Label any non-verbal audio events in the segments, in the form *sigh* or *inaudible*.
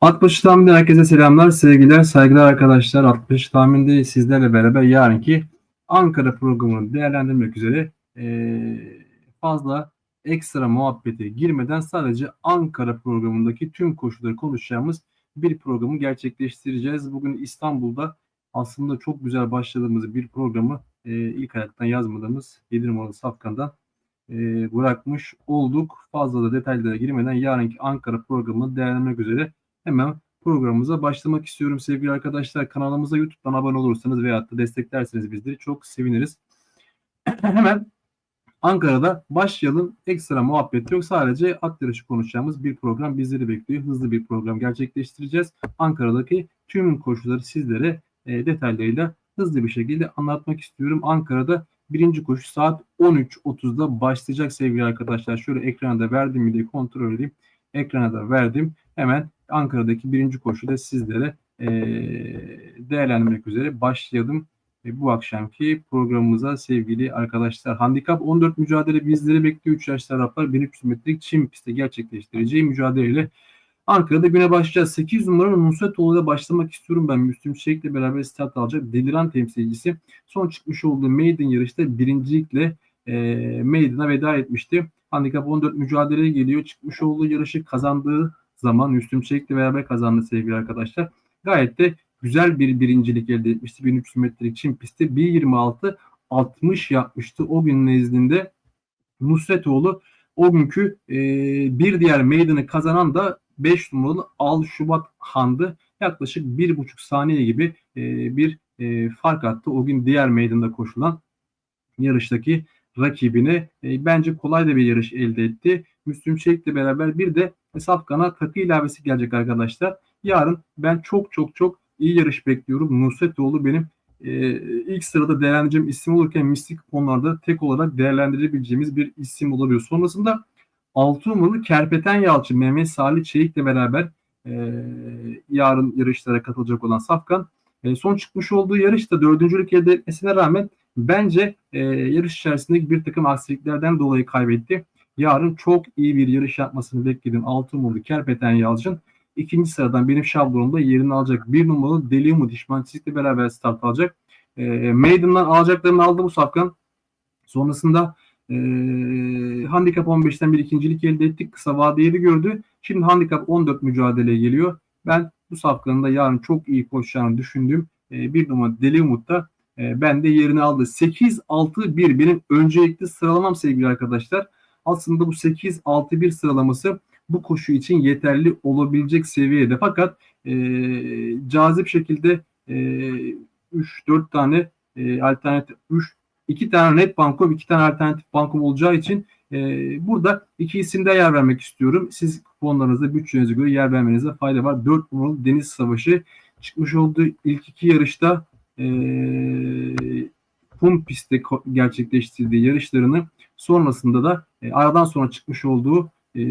60 tahminden herkese selamlar, sevgiler, saygılar arkadaşlar. 60 tahminde sizlerle beraber yarınki Ankara programını değerlendirmek üzere fazla ekstra muhabbete girmeden sadece Ankara programındaki tüm koşulları konuşacağımız bir programı gerçekleştireceğiz. Bugün İstanbul'da aslında çok güzel başladığımız bir programı ilk ayaktan yazmadığımız 7 numaralı safkandan bırakmış olduk. Fazla da detaylara girmeden yarınki Ankara programını değerlendirmek üzere hemen programımıza başlamak istiyorum sevgili arkadaşlar. Kanalımıza YouTube'dan abone olursanız veyahut da desteklerseniz bizleri çok seviniriz. *clears throat* hemen Ankara'da başlayalım. Ekstra muhabbet yok. Sadece at yarışı konuşacağımız bir program bizleri bekliyor. Hızlı bir program gerçekleştireceğiz. Ankara'daki tüm koşuları sizlere e, detaylarıyla hızlı bir şekilde anlatmak istiyorum. Ankara'da birinci koşu saat 13.30'da başlayacak sevgili arkadaşlar. Şöyle ekrana da verdim mi diye kontrol edeyim. Ekrana da verdim. Hemen Ankara'daki birinci koşuda sizlere e, değerlendirmek üzere başlayalım. E, bu akşamki programımıza sevgili arkadaşlar. Handikap 14 mücadele bizleri bekliyor. 3 yaş taraflar 1300 metrelik çim pistte gerçekleştireceği mücadeleyle Ankara'da güne başlayacağız. 8 numaralı Nusretoğlu ile başlamak istiyorum ben. Müslüm Çelik'le beraber start alacak. Deliran temsilcisi. Son çıkmış olduğu Maiden yarışta birincilikle e, Maiden'a veda etmişti. Handikap 14 mücadeleye geliyor. Çıkmış olduğu yarışı kazandığı zaman Müslüm Çelik'le beraber kazandı sevgili arkadaşlar. Gayet de güzel bir birincilik elde etmişti. 1300 metrelik çim pisti 1.26 60 yapmıştı. O gün nezdinde Nusretoğlu o günkü e, bir diğer meydanı kazanan da 5 numaralı Al Şubat Han'dı. Yaklaşık 1,5 saniye gibi e, bir e, fark attı. O gün diğer meydanda koşulan yarıştaki rakibine e, bence kolay da bir yarış elde etti. Müslüm Çelik'le beraber bir de Safkan'a takı ilavesi gelecek arkadaşlar. Yarın ben çok çok çok iyi yarış bekliyorum. Nusretoğlu benim e, ilk sırada değerlendireceğim isim olurken mistik konularda tek olarak değerlendirebileceğimiz bir isim olabiliyor. Sonrasında 6 numaralı Kerpeten Yalçın Mehmet Salih Çelik'le beraber e, yarın yarışlara katılacak olan Safkan e, son çıkmış olduğu yarışta dördüncülük elde etmesine rağmen bence e, yarış içerisindeki bir takım aksiliklerden dolayı kaybetti. Yarın çok iyi bir yarış yapmasını bekledim. 6 numaralı Kerpeten Yalçın ikinci sıradan benim şablonumda yerini alacak. Bir numaralı Deli Umut İşmancılık'la beraber start alacak. E, Maiden'dan alacaklarını aldı bu Safkan. Sonrasında e, Handikap 15'ten bir ikincilik elde ettik. Kısa vadeli gördü. Şimdi Handikap 14 mücadeleye geliyor. Ben bu safkanın da yarın çok iyi koşacağını düşündüğüm e, bir numara Deli Umut'ta e, ben de yerini aldı. 8-6-1 benim öncelikli sıralamam sevgili arkadaşlar. Aslında bu 8-6-1 sıralaması bu koşu için yeterli olabilecek seviyede. Fakat e, cazip şekilde e, 3-4 tane e, alternatif 3 2 tane net bankom, 2 tane alternatif bankom olacağı için e, burada iki isimde yer vermek istiyorum. Siz kuponlarınızda bütçenize göre yer vermenize fayda var. 4 numaralı Deniz Savaşı çıkmış olduğu ilk iki yarışta e, kum pistte gerçekleştirdiği yarışlarını sonrasında da e, aradan sonra çıkmış olduğu e,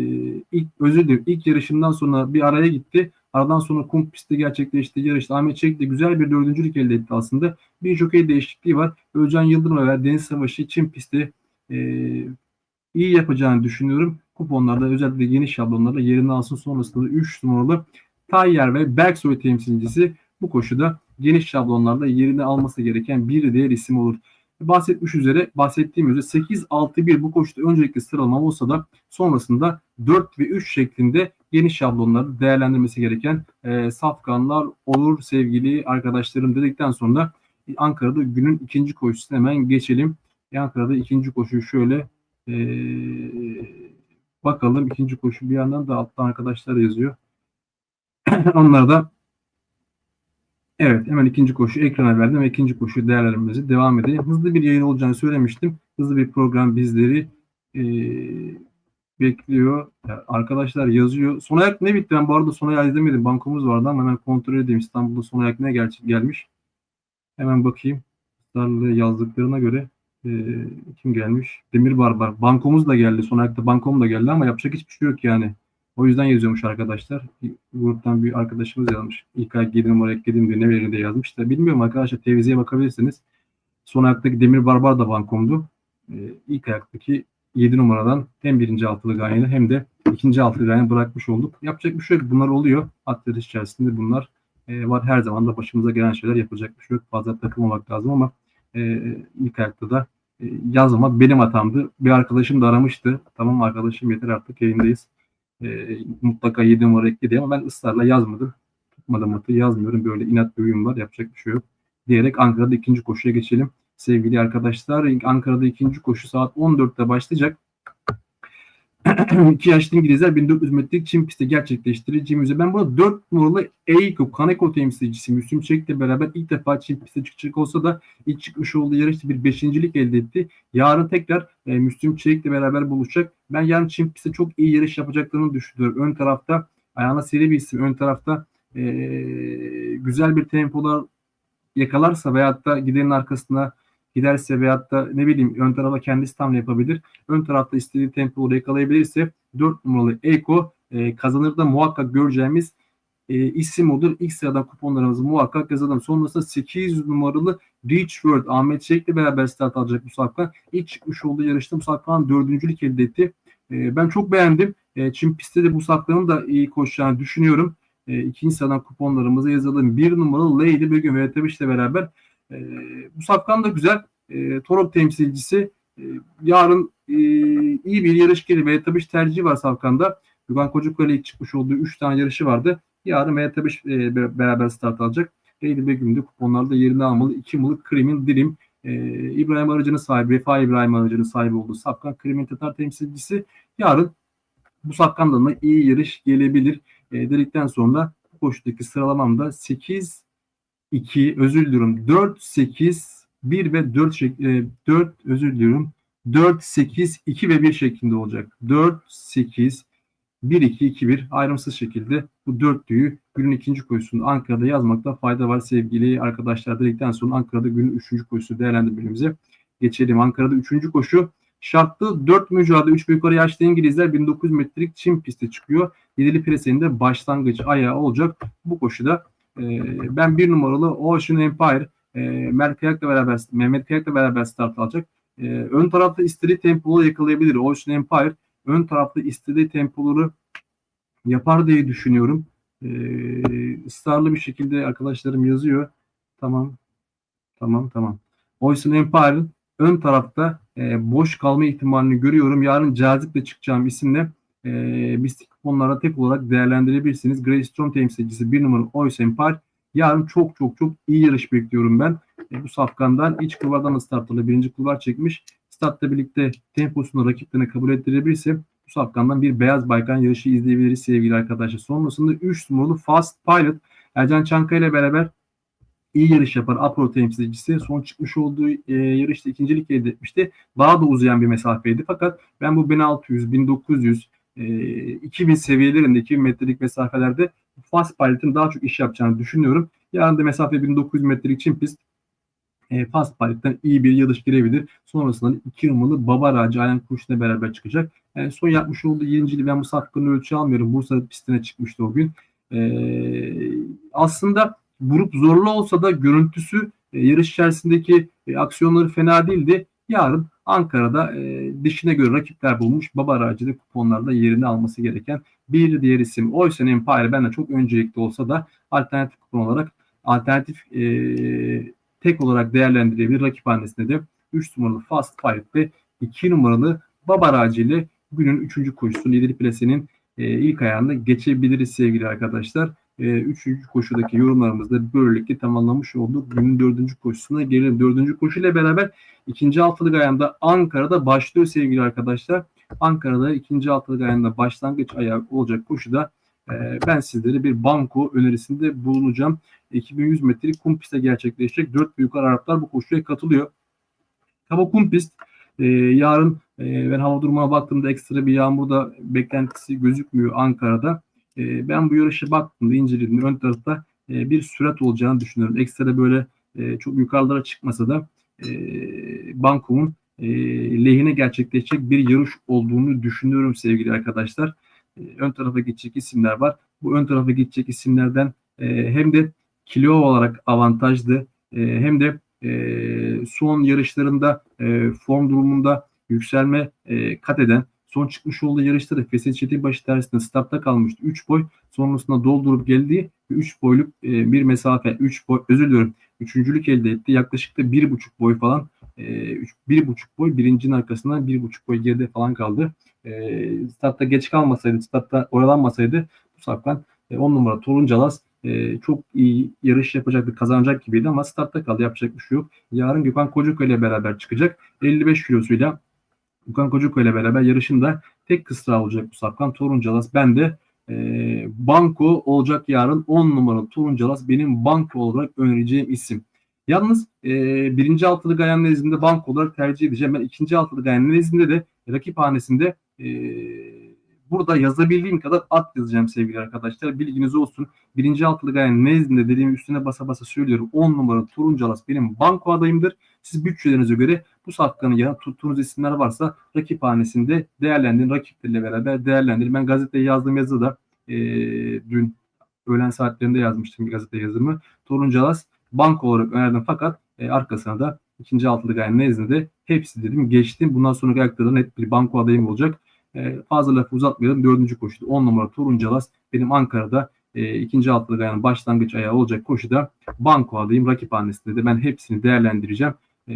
ilk özür dilerim ilk yarışından sonra bir araya gitti. Aradan sonra kum pistte gerçekleştiği yarışta Ahmet Çelik de güzel bir dördüncülük elde etti aslında. Bir jokey değişikliği var. Özcan Yıldırım ve Deniz Savaşı Çin pistte e, iyi yapacağını düşünüyorum. Kuponlarda özellikle geniş şablonlarda yerini alsın. Sonrasında 3 numaralı Tayyer ve Berksoy temsilcisi bu koşuda geniş şablonlarda yerini alması gereken bir diğer isim olur bahsetmiş üzere bahsettiğim üzere 8-6-1 bu koşuda öncelikli sıralama olsa da sonrasında 4 ve 3 şeklinde geniş şablonları değerlendirmesi gereken e, safkanlar olur sevgili arkadaşlarım dedikten sonra Ankara'da günün ikinci koşusuna hemen geçelim. Ankara'da ikinci koşu şöyle e, bakalım ikinci koşu bir yandan da alttan arkadaşlar yazıyor. *clears throat* Onları da Evet hemen ikinci koşu ekrana verdim ve ikinci koşu değerlendirmemize devam edelim. Hızlı bir yayın olacağını söylemiştim. Hızlı bir program bizleri e, bekliyor. Ya, arkadaşlar yazıyor. Son ayak ne bitti? Ben bu arada son ayak izlemedim. Bankomuz vardı ama hemen kontrol edeyim. İstanbul'da son ayak ne gel gelmiş. Hemen bakayım. Starlı yazdıklarına göre e, kim gelmiş? Demir Barbar. Bankomuz da geldi. Son ayakta bankom da geldi ama yapacak hiçbir şey yok yani. O yüzden yazıyormuş arkadaşlar. Gruptan bir arkadaşımız yazmış. İlk ay 7 numara ekledim diye ne verir diye yazmış da. Bilmiyorum arkadaşlar teviziye bakabilirsiniz. Son ayaktaki Demir Barbar da bankomdu. Ee, ilk ayaktaki 7 numaradan hem birinci altılı Ganyan'ı hem de ikinci altı yani bırakmış olduk. Yapacak bir şey yok. Bunlar oluyor. At yarış içerisinde bunlar e, var. Her zaman da başımıza gelen şeyler yapılacak bir şey yok. Fazla takılmamak lazım ama e, ilk ayakta da e, yazmamak benim hatamdı. Bir arkadaşım da aramıştı. Tamam arkadaşım yeter artık yayındayız. E, mutlaka 7 numara ekle diye ama ben ısrarla yazmadım. Tutmadım atı yazmıyorum. Böyle inat bir var. Yapacak bir şey yok. Diyerek Ankara'da ikinci koşuya geçelim. Sevgili arkadaşlar Ankara'da ikinci koşu saat 14'te başlayacak. *clears throat* 2 yaşlı İngilizler 1400 metrelik çim pistte gerçekleştireceğimizi ben burada 4 numaralı Eiko Kaneko temsilcisi Müslüm Çelik'le beraber ilk defa çim pistte çıkacak olsa da ilk çıkmış olduğu yarışta bir beşincilik elde etti. Yarın tekrar e, Müslüm Çelik'le beraber buluşacak. Ben yarın çim pistte çok iyi yarış yapacaklarını düşünüyorum. Ön tarafta ayağına seri bir isim. Ön tarafta e, güzel bir tempolar yakalarsa veyahut da gidenin arkasına giderse veyahut da ne bileyim ön tarafa kendisi tam yapabilir. Ön tarafta istediği tempoları yakalayabilirse 4 numaralı Eko e, kazanır da muhakkak göreceğimiz e, isim odur. İlk sıradan kuponlarımızı muhakkak yazalım. Sonrasında 800 numaralı Rich World Ahmet Çelik'le beraber start alacak bu safkan. İlk çıkmış olduğu yarışta bu safkan dördüncülük elde etti. E, ben çok beğendim. E, Çin pistte de bu safkanın da iyi koşacağını düşünüyorum. E, ikinci sıradan kuponlarımızı yazalım. Bir numaralı Lady Begüm ve ile beraber e, bu safkan da güzel. E, Torok temsilcisi. E, yarın e, iyi bir yarış gelir. Ve tabii tercihi var safkanda. Güven Kocuklu'yla ilk çıkmış olduğu 3 tane yarışı vardı. Yarın ve tabii e, beraber start alacak. Lady Begüm'de kuponlarda yerini almalı. 2 numaralı Krimin Dilim. E, İbrahim Arıcı'nın sahibi, Vefa İbrahim Arıcı'nın sahibi olduğu Safkan Krimin Tatar temsilcisi. Yarın bu Safkan'dan da iyi yarış gelebilir e, dedikten sonra koşudaki sıralamamda 8 2 özür diliyorum 4 8 1 ve 4 şek e, 4 özür diliyorum 4 8 2 ve 1 şeklinde olacak. 4 8 1 2 2 1 ayrımsız şekilde bu dörtlüyü günün ikinci koşusunu Ankara'da yazmakta fayda var sevgili arkadaşlar dedikten sonra Ankara'da günün üçüncü koşusu değerlendirmemize geçelim. Ankara'da üçüncü koşu Şartlı 4 mücadele 3 yukarı yaşlı İngilizler 1900 metrelik çim piste çıkıyor. Yedili presenin de başlangıç ayağı olacak. Bu koşuda e, ben bir numaralı Ocean Empire e, Mert Kayak'la beraber Mehmet Kayak'la beraber start alacak. E, ön tarafta istediği tempoları yakalayabilir. Ocean Empire ön tarafta istediği tempoları yapar diye düşünüyorum. E, ısrarlı bir şekilde arkadaşlarım yazıyor. Tamam. Tamam tamam. Ocean Empire'ın ön tarafta e, boş kalma ihtimalini görüyorum. Yarın caziple çıkacağım isimle e, mistik kuponlara tek olarak değerlendirebilirsiniz. Greystone temsilcisi bir numara Oys Empire. Yarın çok çok çok iyi yarış bekliyorum ben. E, bu safkandan iç kulvardan da startla birinci kulvar çekmiş. Startla birlikte temposunu rakiplerine kabul ettirebilirse bu safkandan bir beyaz baykan yarışı izleyebiliriz sevgili arkadaşlar. Sonrasında 3 numaralı Fast Pilot Ercan Çankaya ile beraber iyi yarış yapar Apro temsilcisi. Son çıkmış olduğu e, yarışta ikincilik elde etmişti. Daha da uzayan bir mesafeydi. Fakat ben bu 1600, 1900, e, 2000 seviyelerinde 2000 metrelik mesafelerde Fast Pilot'ın daha çok iş yapacağını düşünüyorum. Yarın da mesafe 1900 metrelik için pist e, Fast Pilot'tan iyi bir yarış girebilir. Sonrasında iki numaralı Baba Raci Ayhan Kuş'la beraber çıkacak. Yani son yapmış olduğu yeninciliği ben bu safkanın ölçü almıyorum. Bursa pistine çıkmıştı o gün. E, aslında grup zorlu olsa da görüntüsü e, yarış içerisindeki e, aksiyonları fena değildi. Yarın Ankara'da e, dişine göre rakipler bulmuş. Baba aracı kuponlarda yerini alması gereken bir diğer isim. Oysa Empire ben de çok öncelikli olsa da alternatif kupon olarak alternatif e, tek olarak değerlendirebilir. Rakip hanesinde de 3 numaralı Fast Pilot ve 2 numaralı Baba aracı ile günün 3. koşusu lideri plesinin e, ilk ayağında geçebiliriz sevgili arkadaşlar e, üçüncü koşudaki yorumlarımızda böylelikle tamamlamış olduk. Günün dördüncü koşusuna gelelim. Dördüncü koşuyla beraber ikinci altılık ayağında Ankara'da başlıyor sevgili arkadaşlar. Ankara'da ikinci altılık ayağında başlangıç ayağı olacak koşuda e, ben sizlere bir banko önerisinde bulunacağım. 2100 metrelik kum pistte gerçekleşecek. Dört büyük Araplar bu koşuya katılıyor. Kaba kum pist e, yarın e, ben hava durumuna baktığımda ekstra bir yağmur da beklentisi gözükmüyor Ankara'da. Ee, ben bu yarışa baktığımda inceledim. Ön tarafta e, bir sürat olacağını düşünüyorum. Ekstra böyle e, çok yukarılara çıkmasa da e, Banko'nun lehine gerçekleşecek bir yarış olduğunu düşünüyorum sevgili arkadaşlar. ön tarafa geçecek isimler var. Bu ön tarafa geçecek isimlerden hem de kilo olarak avantajlı hem de son yarışlarında form durumunda yükselme kat eden Son çıkmış olduğu yarışta da Fesih Çetinbaşı dersinde startta kalmıştı. 3 boy sonrasında doldurup geldi. 3 boyluk e, bir mesafe 3 boy özür diliyorum. Üçüncülük elde etti. Yaklaşık da 1,5 boy falan e, 1,5 boy birincinin arkasından 1,5 boy geride falan kaldı. E, startta geç kalmasaydı, startta oyalanmasaydı bu safkan 10 e, numara Toruncalas e, çok iyi yarış yapacaktı, kazanacak gibiydi ama startta kaldı. Yapacak bir şey yok. Yarın Gökhan Kocaköy ile beraber çıkacak. 55 kilosuyla Gökhan Kocaköy ile beraber yarışında tek kısra olacak bu safkan. Toruncalas ben de e, banko olacak yarın 10 numaralı Toruncalas benim banko olarak önereceğim isim. Yalnız e, birinci altılı Gayan nezdinde banko olarak tercih edeceğim. Ben ikinci altılı Gayan nezdinde de rakip hanesinde e, burada yazabildiğim kadar at yazacağım sevgili arkadaşlar. Bilginiz olsun. Birinci altılı Gayan nezdinde dediğim üstüne basa basa söylüyorum. 10 numaralı Turuncalas benim banko adayımdır. Siz bütçelerinize göre bu safkanı ya tuttuğunuz isimler varsa rakip hanesinde değerlendirin. Rakiplerle beraber değerlendirin. Ben gazeteye yazdığım yazıda e, dün öğlen saatlerinde yazmıştım bir gazete yazımı. Turuncalas banko olarak önerdim fakat e, arkasına da ikinci altılı gayen nezdinde hepsi dedim geçtim. Bundan sonra ayakta net bir banko adayım olacak. E, fazla lafı uzatmayalım. Dördüncü koşuda 10 numara Turuncalas benim Ankara'da e, ikinci altılı gayanın başlangıç ayağı olacak koşuda banko adayım. Rakip hanesinde de ben hepsini değerlendireceğim. E,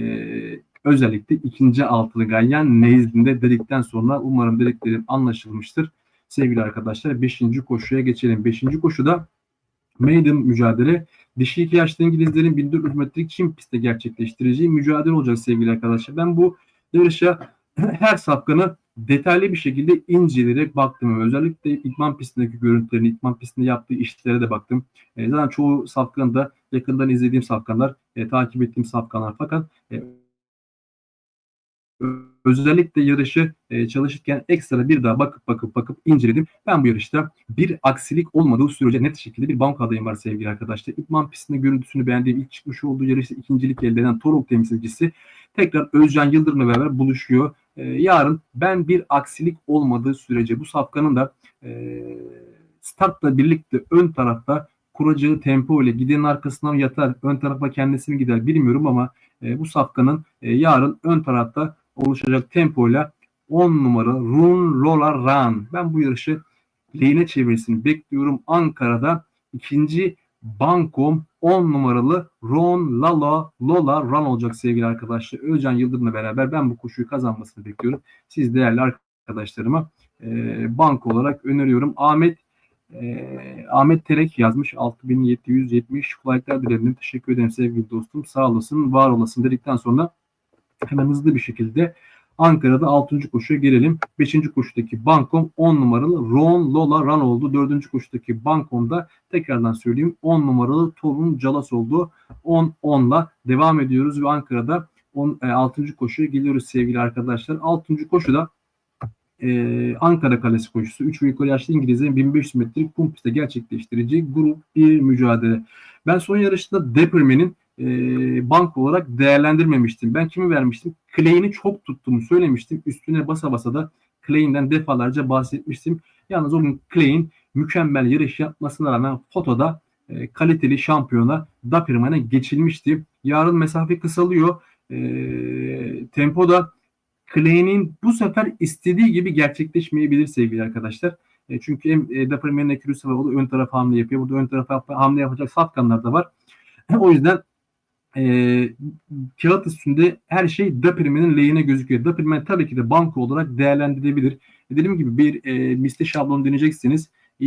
özellikle ikinci altılı gayan nezdinde dedikten sonra umarım dediklerim anlaşılmıştır. Sevgili arkadaşlar 5. koşuya geçelim. 5. koşuda maiden mücadele dişi iki yaşlı İngilizlerin 1400 metrelik Çin pistte gerçekleştireceği mücadele olacak sevgili arkadaşlar. Ben bu yarışa her safkanı detaylı bir şekilde inceleyerek baktım. Özellikle idman pistindeki görüntülerini, idman pistinde yaptığı işlere de baktım. E, zaten çoğu safkanı da yakından izlediğim safkanlar, e, takip ettiğim safkanlar. Fakat e, özellikle yarışı e, çalışırken ekstra bir daha bakıp bakıp bakıp inceledim. Ben bu yarışta bir aksilik olmadığı sürece net şekilde bir banka adayım var sevgili arkadaşlar. İkman pistinde görüntüsünü beğendiğim ilk çıkmış olduğu yarışta ikincilik elde eden Torok temsilcisi tekrar Özcan Yıldırım'la beraber buluşuyor. E, yarın ben bir aksilik olmadığı sürece bu safkanın da e, startla birlikte ön tarafta kuracağı tempo ile gidenin arkasından yatar, ön tarafa kendisi mi gider bilmiyorum ama e, bu safkanın e, yarın ön tarafta oluşacak tempoyla 10 numara Run Lola Run. Ben bu yarışı lehine çevirisini bekliyorum. Ankara'da ikinci bankom 10 numaralı Ron Lala Lola Run olacak sevgili arkadaşlar. Özcan Yıldırım'la beraber ben bu koşuyu kazanmasını bekliyorum. Siz değerli arkadaşlarıma e, banko olarak öneriyorum. Ahmet e, Ahmet Terek yazmış 6770 kolaylıklar dilerim. Teşekkür ederim sevgili dostum. Sağ olasın, var olasın dedikten sonra hemen hızlı bir şekilde Ankara'da 6. koşuya gelelim. 5. koşudaki Bankom 10 numaralı Ron Lola Run oldu. 4. koşudaki Bankom'da tekrardan söyleyeyim 10 numaralı Torun Calas oldu. 10 10'la devam ediyoruz ve Ankara'da 10, 6. E, koşuya geliyoruz sevgili arkadaşlar. 6. koşuda e, Ankara Kalesi koşusu 3 ve yukarı yaşlı İngilizlerin 1500 metrelik kum pistte gerçekleştireceği grup bir mücadele. Ben son yarışta Depperman'in e, bank olarak değerlendirmemiştim. Ben kimi vermiştim? Clay'ini çok tuttuğumu söylemiştim. Üstüne basa basa da Clay'inden defalarca bahsetmiştim. Yalnız o gün Clay'in mükemmel yarış yapmasına rağmen fotoda e, kaliteli şampiyona Dapperman'e geçilmişti. Yarın mesafe kısalıyor. E, tempoda Clay'nin bu sefer istediği gibi gerçekleşmeyebilir sevgili arkadaşlar. E, çünkü hem e, Dapperman'ın ekürüsü var. O da ön tarafa hamle yapıyor. Burada ön tarafa hamle yapacak safkanlar da var. *laughs* o yüzden e, kağıt üstünde her şey Dapperman'in lehine gözüküyor. Dapperman tabii ki de banko olarak değerlendirilebilir. E, dediğim gibi bir e, misli şablon deneyeceksiniz. E,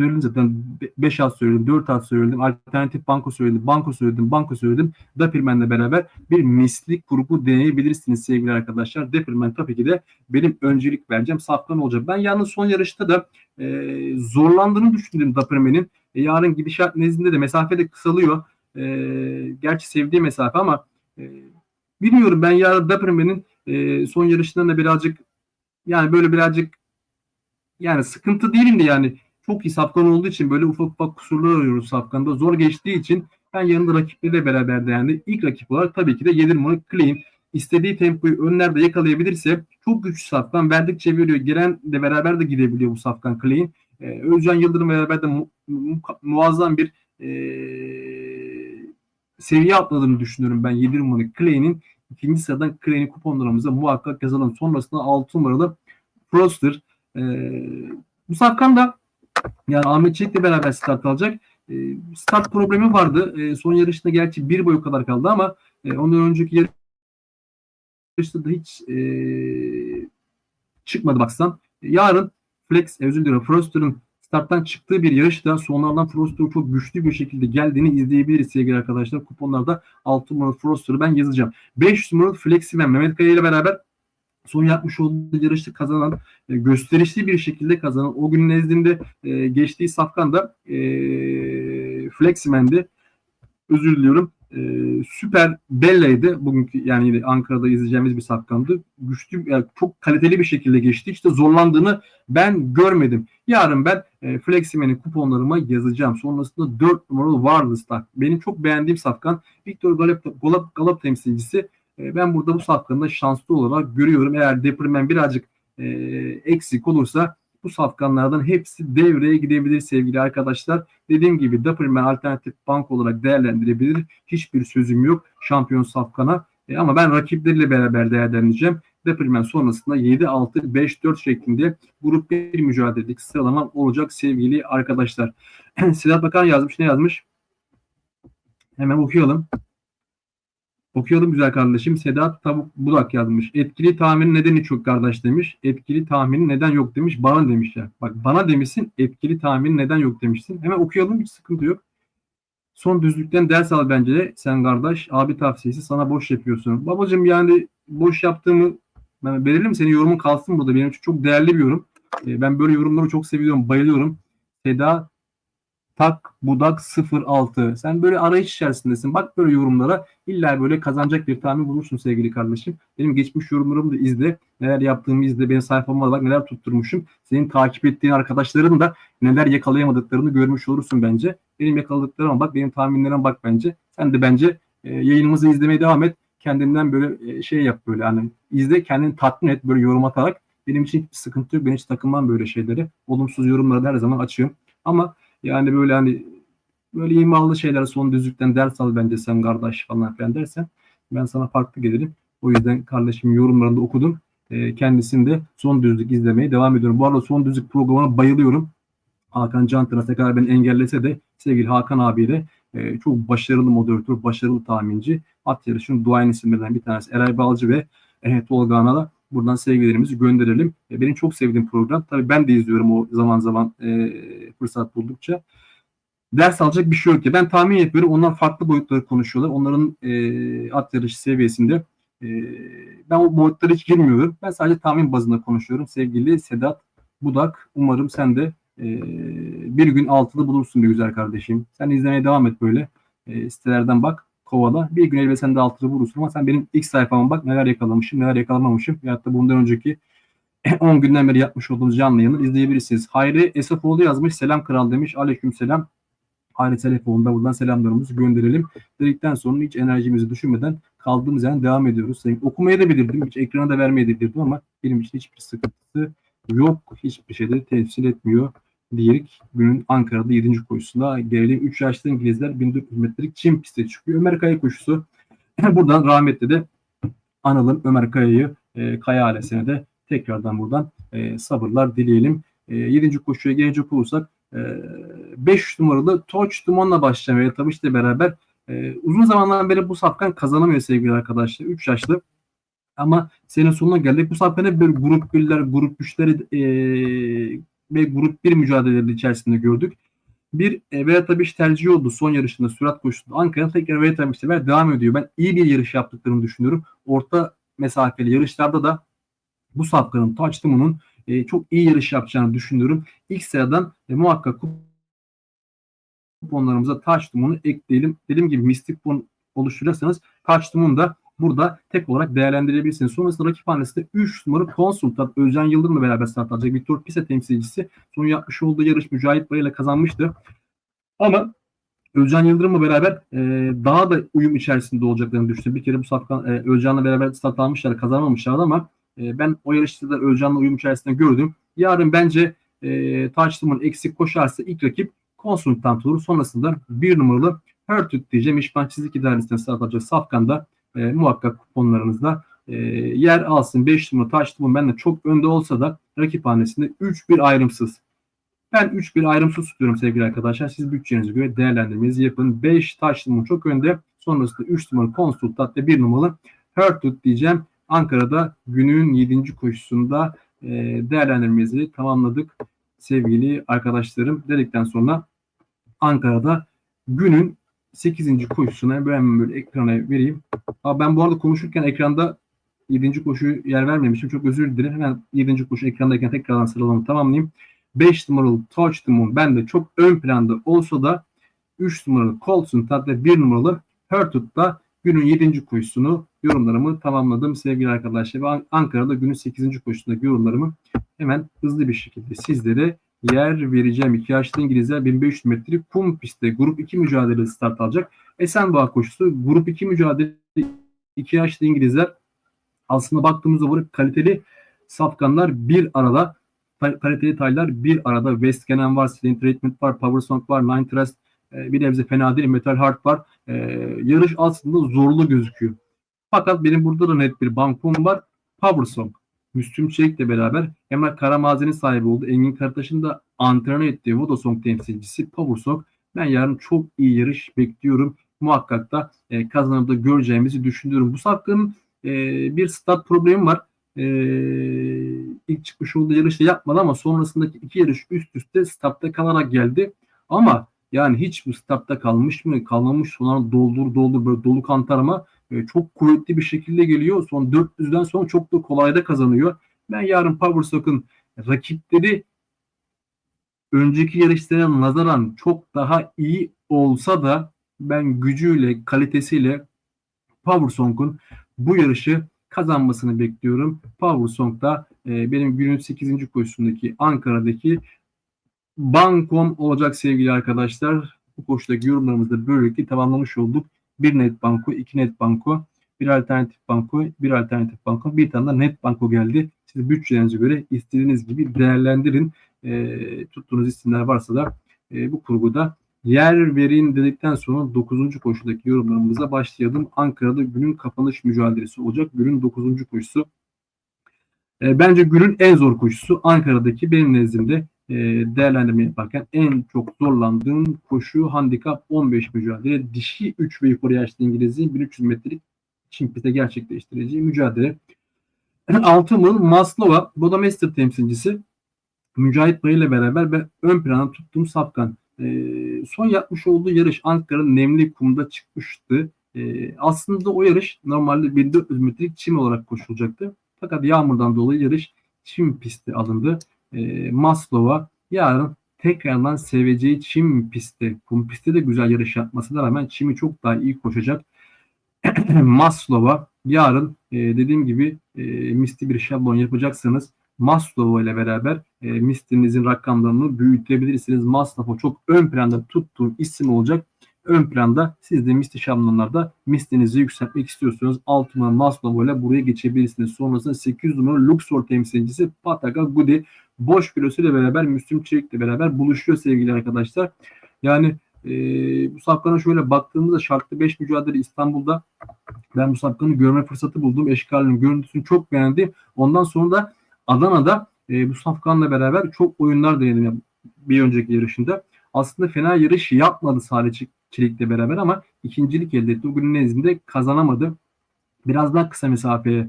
söyledim zaten 5 alt söyledim, 4 alt söyledim, alternatif banko söyledim, banko söyledim, banko söyledim. Dapperman'la beraber bir mislik grubu deneyebilirsiniz sevgili arkadaşlar. Dapperman tabii ki de benim öncelik vereceğim safkan olacak. Ben yalnız son yarışta da e, zorlandığını düşündüm Dapperman'in. E, yarın gidişat nezdinde de mesafe de kısalıyor. E, gerçi sevdiği mesafe ama e, bilmiyorum ben yarın Dapperman'in e, son yarışlarında da birazcık yani böyle birazcık yani sıkıntı değilim de yani çok iyi safkan olduğu için böyle ufak ufak kusurlar arıyoruz safkanda. Zor geçtiği için ben yanında rakipleriyle beraber de yani ilk rakip olarak tabii ki de 7 numaralı Clean istediği tempoyu önlerde yakalayabilirse çok güçlü safkan verdikçe veriyor. Giren de beraber de gidebiliyor bu safkan Clean. Ee, Özcan Yıldırım beraber de mu, mu, muazzam bir e, seviye atladığını düşünüyorum ben 7 numaralı Clay'nin. ikinci sıradan Clay'nin kuponlarımıza muhakkak yazalım. Sonrasında 6 numaralı Froster. E, bu safkan da yani Ahmet Çelik'le beraber start alacak. E, start problemi vardı. E, son yarışta gerçi bir boyu kadar kaldı ama e, ondan önceki yarışta da hiç e, çıkmadı baksan. Yarın Flex, e, özür dilerim Froster'ın starttan çıktığı bir yarışta sonlardan Froster'ın çok güçlü bir şekilde geldiğini izleyebiliriz sevgili arkadaşlar. Kuponlarda 6 numaralı Froster'ı ben yazacağım. 5 numaralı Flex'i ben Mehmet Kaya ile beraber son yapmış olduğu yarışta kazanan, e, gösterişli bir şekilde kazanan, o gün nezdinde e, geçtiği safkan da e, Fleximen'di. Özür diliyorum. E, süper Bella'ydı. Bugünkü yani yine Ankara'da izleyeceğimiz bir safkandı. Güçlü, yani çok kaliteli bir şekilde geçti. İşte zorlandığını ben görmedim. Yarın ben e, Fleximen'i kuponlarıma yazacağım. Sonrasında 4 numaralı Warless'ta. Benim çok beğendiğim safkan. Victor Galop, Galop, Galop temsilcisi. E, ben burada bu safkanı şanslı olarak görüyorum. Eğer Deprimen birazcık e, eksik olursa bu safkanlardan hepsi devreye gidebilir sevgili arkadaşlar. Dediğim gibi Dapperman alternatif bank olarak değerlendirebilir. Hiçbir sözüm yok şampiyon safkana. E, ama ben rakipleriyle beraber değerlendireceğim. Dapperman sonrasında 7-6-5-4 şeklinde grup 1 mücadeledeki sıralaman olacak sevgili arkadaşlar. *clears throat* Sedat Bakan yazmış. Ne yazmış? Hemen okuyalım. Okuyalım güzel kardeşim. Sedat Tavuk Budak yazmış. Etkili tahminin nedeni çok kardeş demiş. Etkili tahminin neden yok demiş. Bana demiş ya. Bak bana demişsin etkili tahminin neden yok demişsin. Hemen okuyalım hiç sıkıntı yok. Son düzlükten ders al bence de sen kardeş. Abi tavsiyesi sana boş yapıyorsun. Babacım yani boş yaptığımı ben verelim senin yorumun kalsın burada. Benim için çok değerli bir yorum. Ben böyle yorumları çok seviyorum. Bayılıyorum. Seda tak budak 06. Sen böyle arayış içerisindesin. Bak böyle yorumlara. İlla böyle kazanacak bir tahmin bulursun sevgili kardeşim. Benim geçmiş yorumlarımı da izle. Neler yaptığımı izle. Benim sayfama bak neler tutturmuşum. Senin takip ettiğin arkadaşların da neler yakalayamadıklarını görmüş olursun bence. Benim yakaladıklarıma bak. Benim tahminlerime bak bence. Sen de bence e, yayınımızı izlemeye devam et. Kendinden böyle e, şey yap böyle hani izle kendini tatmin et böyle yorum atarak. Benim için hiçbir sıkıntı yok. Ben hiç takılmam böyle şeyleri. Olumsuz yorumları da her zaman açıyorum. Ama yani böyle hani böyle imalı şeyler son düzlükten ders al bence sen kardeş falan filan dersen ben sana farklı gelirim. O yüzden kardeşim yorumlarında okudum. E, kendisini de son düzlük izlemeye devam ediyorum. Bu arada son düzlük programına bayılıyorum. Hakan Cantıras ne kadar beni engellese de sevgili Hakan abi de e, çok başarılı moderatör, başarılı tahminci. At yarışının duayen isimlerinden bir tanesi Eray Balcı ve e, Tolga Ana'la buradan sevgilerimizi gönderelim. E, benim çok sevdiğim program. Tabii ben de izliyorum o zaman zaman e, fırsat buldukça. Ders alacak bir şey yok ki. Ben tahmin yapıyorum. Onlar farklı boyutları konuşuyorlar. Onların e, at yarışı seviyesinde. E, ben o boyutlara hiç girmiyorum. Ben sadece tahmin bazında konuşuyorum. Sevgili Sedat Budak. Umarım sen de e, bir gün altılı bulursun bir güzel kardeşim. Sen izlemeye devam et böyle. E, sitelerden bak kovala. Bir gün elbette sen de altılı bulursun ama sen benim ilk sayfama bak neler yakalamışım neler yakalamamışım. Ya da bundan önceki *clears throat* 10 günden beri yapmış olduğumuz canlı yayını izleyebilirsiniz. Hayri Esofoğlu yazmış. Selam kral demiş. Aleyküm selam. Hayri telefonunda buradan selamlarımızı gönderelim. Dedikten sonra hiç enerjimizi düşünmeden kaldığımız yerden devam ediyoruz. Yani okumaya da bilirdim. Hiç ekrana da vermeye de bilirdim ama benim için hiçbir sıkıntısı yok. Hiçbir şeyde temsil etmiyor diyerek günün Ankara'da 7. koşusunda gelelim. 3 yaşlı İngilizler 1400 metrelik çim piste çıkıyor. Ömer Kaya koşusu. *clears throat* buradan rahmetli de analım Ömer Kaya'yı e, Kaya ailesine de tekrardan buradan e, sabırlar dileyelim. E, 7. koşuya gelecek olursak 5 e, numaralı Torch Duman'la başlamaya tabii işte beraber e, uzun zamandan beri bu safkan kazanamıyor sevgili arkadaşlar. 3 yaşlı ama senin sonuna geldik. Bu safkanı böyle grup birler, grup güçleri e, ve grup bir mücadeleleri içerisinde gördük. Bir e, Vedat Abiş tercih oldu son yarışında sürat koşusunda. Ankara'da tekrar Vedat Abiş devam ediyor. Ben iyi bir yarış yaptıklarını düşünüyorum. Orta mesafeli yarışlarda da bu safkanın Touchdown'un e, çok iyi yarış yapacağını düşünüyorum. İlk sıradan e, muhakkak kuponlarımıza Touchdown'u ekleyelim. Dediğim gibi mistik kupon oluşturursanız Touchdown'u da burada tek olarak değerlendirebilirsiniz. Sonrasında rakip hanesi 3 numara Konsultat Özcan Yıldırım'la beraber start alacak. Victor Pisa temsilcisi son yapmış olduğu yarış Mücahit Bayır'la kazanmıştı. Ama Özcan Yıldırım'la beraber e, daha da uyum içerisinde olacaklarını düşünüyorum. Bir kere bu safkan e, Özcan'la beraber start almışlar, kazanmamışlardı ama e, ben o yarışta da Özcan'la uyum içerisinde gördüm. Yarın bence e, Touchdown'un eksik koşarsa ilk rakip Konsultant olur. Sonrasında bir numaralı Hertut diyeceğim. İşban çizik idaresine start alacak Safkan'da e, muhakkak kuponlarınızda e, yer alsın. 5 numara taş numara bende çok önde olsa da rakip hanesinde 3-1 ayrımsız. Ben 3-1 ayrımsız tutuyorum sevgili arkadaşlar. Siz bütçenize göre değerlendirmenizi yapın. 5 taş çok önde. Sonrasında 3 numara Konsultat ve 1 numaralı Hertut diyeceğim. Ankara'da günün 7. koşusunda e, değerlendirmemizi tamamladık sevgili arkadaşlarım dedikten sonra Ankara'da günün 8. koşusuna ben böyle ekrana vereyim. Aa, ben bu arada konuşurken ekranda 7. koşuyu yer vermemişim. Çok özür dilerim. Hemen 7. koşu ekrandayken tekrardan sıralamamı tamamlayayım. 5 numaralı Touch the Moon bende çok ön planda olsa da 3 numaralı Colson Tat ve 1 numaralı Hertut'ta günün 7. koşusunu yorumlarımı tamamladım sevgili arkadaşlar. Ve Ankara'da günün 8. koşusundaki yorumlarımı hemen hızlı bir şekilde sizlere yer vereceğim. İki yaşlı İngilizler 1500 metrelik kum pistte grup 2 mücadelesi start alacak. Esenboğa koşusu grup 2 mücadele 2 yaşlı İngilizler aslında baktığımızda burada kaliteli safkanlar bir arada kaliteli taylar bir arada West Cannon var, Silent Treatment var, Power Song var, Nine Trust e, bir nebze fena değil, Metal Heart var. E, yarış aslında zorlu gözüküyor. Fakat benim burada da net bir bankom var. Power Song. Müslüm Çelik'le beraber Emrah Karamazi'nin sahibi oldu. Engin Karataş'ın da antrenör ettiği Vodasong temsilcisi Song. Ben yarın çok iyi yarış bekliyorum. Muhakkak da e, kazanımda göreceğimizi düşünüyorum. Bu safkanın e, bir stat problemi var. E, ilk çıkmış olduğu yarışta yapmadı ama sonrasındaki iki yarış üst üste startta kalarak geldi. Ama yani hiç bu startta kalmış mı kalmamış sonra doldur doldur böyle dolu kantarma e, çok kuvvetli bir şekilde geliyor. Son 400'den sonra çok da kolayda kazanıyor. Ben yarın Powerstock'un rakipleri önceki yarışlara nazaran çok daha iyi olsa da ben gücüyle, kalitesiyle Powersong'un bu yarışı kazanmasını bekliyorum. Powersong da e, benim günün 8. koşusundaki Ankara'daki bankom olacak sevgili arkadaşlar. Bu koşudaki yorumlarımızı da böylelikle tamamlamış olduk. Bir net banko, iki net banko, bir alternatif banko, bir alternatif banko, bir tane de net banko geldi. Siz bütçenize göre istediğiniz gibi değerlendirin. E, tuttuğunuz isimler varsa da e, bu kurguda yer verin dedikten sonra 9. koşudaki yorumlarımıza başlayalım. Ankara'da günün kapanış mücadelesi olacak. Günün 9. koşusu. E, bence günün en zor koşusu Ankara'daki benim nezdimde e, değerlendirme yaparken en çok zorlandığım koşu handikap 15 mücadele. Dişi 3 ve yukarı yaşlı İngiliz'in 1300 metrelik Çin pistte gerçekleştireceği mücadele. *clears throat* Altımın Maslova Bodamaster temsilcisi Mücahit Bey ile beraber ben ön plana tuttuğum Safkan. E, son yapmış olduğu yarış Ankara'nın Nemli Kum'da çıkmıştı. E, aslında o yarış normalde 1400 metrelik çim olarak koşulacaktı. Fakat yağmurdan dolayı yarış çim pisti alındı. E, Maslova yarın tekrardan seveceği çim pisti, kum pisti de güzel yarış yapmasına rağmen çimi çok daha iyi koşacak. *clears throat* Maslova yarın e, dediğim gibi e, misli bir şablon yapacaksanız Maslova ile beraber e, mislinizin rakamlarını büyütebilirsiniz. Maslova çok ön planda tuttuğum isim olacak. Ön planda siz de misli şablonlarda mislinizi yükseltmek istiyorsanız alt numara Maslova ile buraya geçebilirsiniz. Sonrasında 8 numara Luxor temsilcisi Pataga Gudi boş kilosu ile beraber Müslüm Çelik ile beraber buluşuyor sevgili arkadaşlar. Yani e, bu safkana şöyle baktığımızda şartlı 5 mücadele İstanbul'da ben bu safkanı görme fırsatı buldum. Eşkal'in görüntüsünü çok beğendim. Ondan sonra da Adana'da e, bu safkanla beraber çok oyunlar denedim bir önceki yarışında. Aslında fena yarış yapmadı sadece Çelik'le beraber ama ikincilik elde etti. O günün nezdinde kazanamadı. Biraz daha kısa mesafeye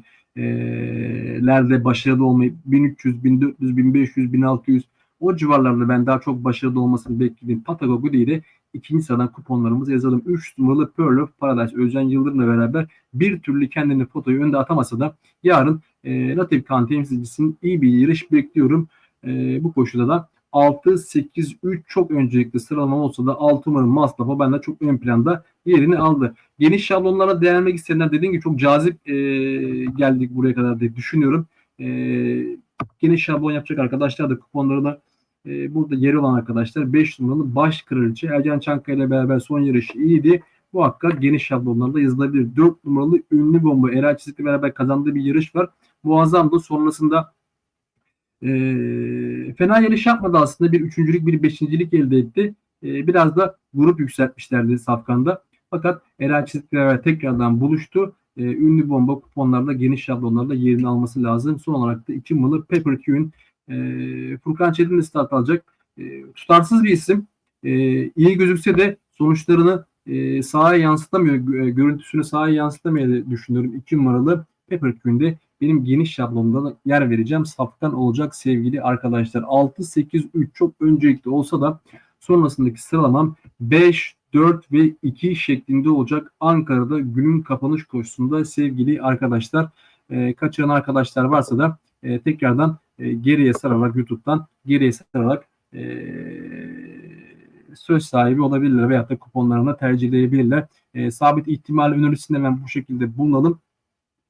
lerde başarılı olmayı 1300, 1400, 1500, 1600 o civarlarda ben daha çok başarılı olmasını beklediğim Patago ile ikinci sıradan kuponlarımızı yazalım. 3 numaralı Pearl of Paradise Özcan Yıldırım'la beraber bir türlü kendini fotoyu önde atamasa da yarın e, Latif Kan temsilcisinin iyi bir yarış bekliyorum. E, bu koşuda da 6, 8, 3 çok öncelikli sıralama olsa da 6 numaralı Maslapa bende çok ön planda yerini aldı. Geniş şablonlara değinmek isteyenler dediğim gibi çok cazip e, geldik buraya kadar diye düşünüyorum. E, geniş şablon yapacak arkadaşlar da kuponları da e, burada yeri olan arkadaşlar 5 numaralı baş kraliçe Ercan Çankaya ile beraber son yarışı iyiydi. Bu Muhakkak geniş şablonlarda yazılabilir. 4 numaralı ünlü bomba Eray Çizik'le beraber kazandığı bir yarış var. Muazzam da sonrasında e, fena yarış yapmadı aslında. Bir üçüncülük bir beşincilik elde etti. E, biraz da grup yükseltmişlerdi Safkan'da. Fakat Eray Çizik'le beraber tekrardan buluştu. e, ünlü bomba kuponlarda geniş şablonlarda yerini alması lazım. Son olarak da iki numaralı Pepper Q'ün e, Furkan Çetin de start alacak. E, tutarsız bir isim. E, iyi gözükse de sonuçlarını e, sahaya yansıtamıyor. gö- Görüntüsünü sahaya yansıtamıyor düşünüyorum. 2 numaralı Pepper Queen'de benim geniş şablonda da yer vereceğim. Safkan olacak sevgili arkadaşlar. 6-8-3 çok öncelikli olsa da sonrasındaki sıralamam 5, 4 ve 2 şeklinde olacak. Ankara'da günün kapanış koşusunda sevgili arkadaşlar. E, kaçıran arkadaşlar varsa da e, tekrardan e, geriye sararak YouTube'dan geriye sararak e, söz sahibi olabilirler veyahut da kuponlarına tercih edebilirler. E, sabit ihtimal önerisinde hemen bu şekilde bulunalım.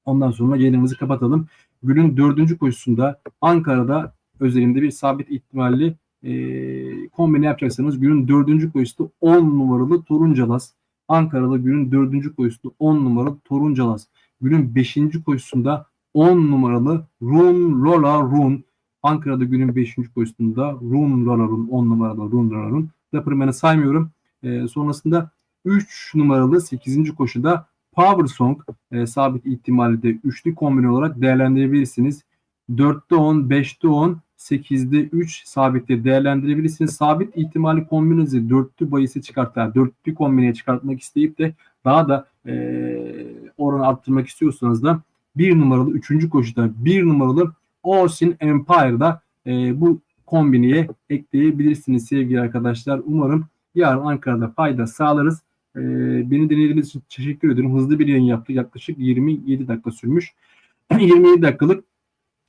Ondan sonra yayınımızı kapatalım. Günün dördüncü koşusunda Ankara'da özelinde bir sabit ihtimalli e, kombine yapacaksanız günün dördüncü koşusunda 10 numaralı Toruncalas. Ankara'da günün dördüncü koşusunda 10 numaralı Toruncalas. Günün beşinci koşusunda 10 numaralı Run Lola Run. Ankara'da günün 5. koşusunda Run Lola Run 10 numaralı Run Lola Run. Dapperman'ı saymıyorum. E, sonrasında 3 numaralı 8. koşuda Power Song e, sabit ihtimali de üçlü kombin olarak değerlendirebilirsiniz. 4'te 10, 5'te 10, 8'de 3 sabitte değerlendirebilirsiniz. Sabit ihtimali kombinizi dörtlü bayisi çıkartlar, dörtlü kombineye çıkartmak isteyip de daha da e, oranı arttırmak istiyorsanız da bir numaralı 3. koşuda bir numaralı Ocean Empire'da e, bu kombineye ekleyebilirsiniz sevgili arkadaşlar. Umarım yarın Ankara'da fayda sağlarız. Ee, beni dinlediğiniz için teşekkür ederim. Hızlı bir yayın yaptık. Yaklaşık 27 dakika sürmüş. *clears throat* 27 dakikalık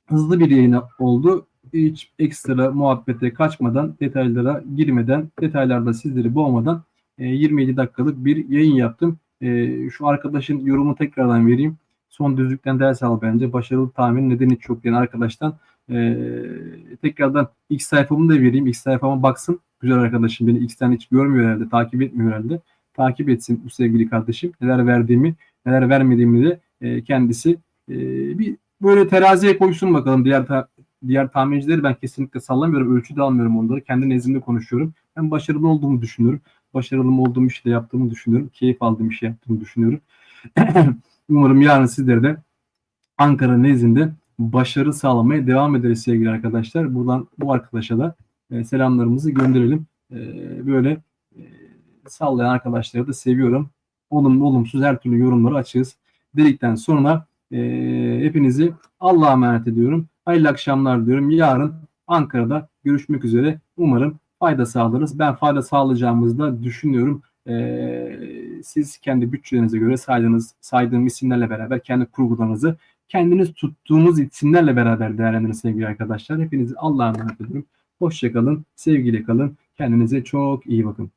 hızlı bir yayın oldu. Hiç ekstra muhabbete kaçmadan, detaylara girmeden, detaylarda sizleri boğmadan e, 27 dakikalık bir yayın yaptım. E, şu arkadaşın yorumunu tekrardan vereyim. Son düzlükten ders al bence. Başarılı tahmin neden hiç yok arkadaştan e, tekrardan X sayfamı da vereyim. X sayfama baksın. Güzel arkadaşım beni X'ten hiç görmüyor herhalde. Takip etmiyor herhalde takip etsin bu sevgili kardeşim. Neler verdiğimi, neler vermediğimi de e, kendisi e, bir böyle teraziye koysun bakalım. Diğer ta- diğer tahmincileri ben kesinlikle sallamıyorum. Ölçü de almıyorum onları. Kendi nezdimde konuşuyorum. Ben başarılı olduğumu düşünüyorum. Başarılı olduğum işi de yaptığımı düşünüyorum. Keyif aldığım işi yaptığımı düşünüyorum. *clears throat* Umarım yarın sizlere de Ankara nezdinde başarı sağlamaya devam ederiz sevgili arkadaşlar. Buradan bu arkadaşa da e, selamlarımızı gönderelim. E, böyle sallayan arkadaşları da seviyorum. Olumlu olumsuz her türlü yorumları açığız. Dedikten sonra e, hepinizi Allah'a emanet ediyorum. Hayırlı akşamlar diyorum. Yarın Ankara'da görüşmek üzere. Umarım fayda sağlarız. Ben fayda sağlayacağımızı da düşünüyorum. E, siz kendi bütçelerinize göre saydığınız, saydığım isimlerle beraber kendi kurgularınızı kendiniz tuttuğunuz isimlerle beraber değerlendirin sevgili arkadaşlar. Hepinizi Allah'a emanet ediyorum. Hoşçakalın, sevgiyle kalın. Kendinize çok iyi bakın.